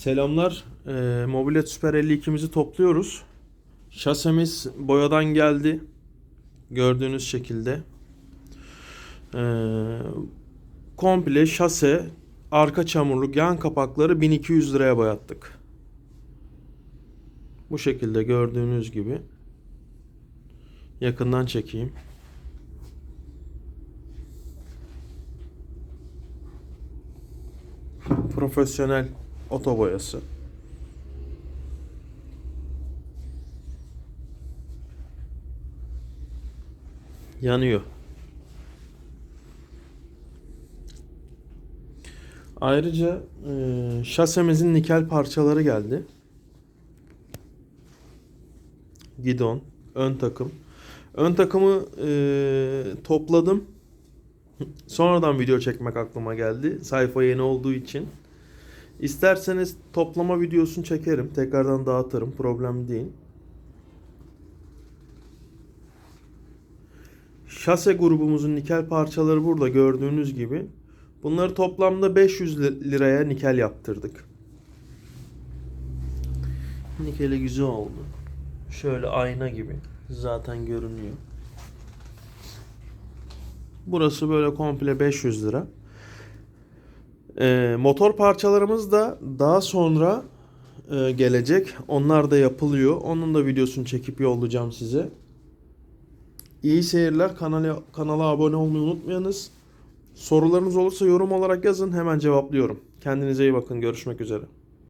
Selamlar. Ee, Mobilet Super 52'mizi topluyoruz. Şasemiz boyadan geldi. Gördüğünüz şekilde. Ee, komple şase, arka çamurluk, yan kapakları 1200 liraya boyattık. Bu şekilde gördüğünüz gibi. Yakından çekeyim. Profesyonel oto boyası. Yanıyor. Ayrıca e, şasemizin nikel parçaları geldi. Gidon, ön takım. Ön takımı e, topladım. Sonradan video çekmek aklıma geldi. Sayfa yeni olduğu için. İsterseniz toplama videosunu çekerim. Tekrardan dağıtırım. Problem değil. Şase grubumuzun nikel parçaları burada gördüğünüz gibi. Bunları toplamda 500 li- liraya nikel yaptırdık. Nikeli güzel oldu. Şöyle ayna gibi. Zaten görünüyor. Burası böyle komple 500 lira. Ee, motor parçalarımız da daha sonra e, gelecek. Onlar da yapılıyor. Onun da videosunu çekip yollayacağım size. İyi seyirler. Kanala, kanala abone olmayı unutmayınız. Sorularınız olursa yorum olarak yazın. Hemen cevaplıyorum. Kendinize iyi bakın. Görüşmek üzere.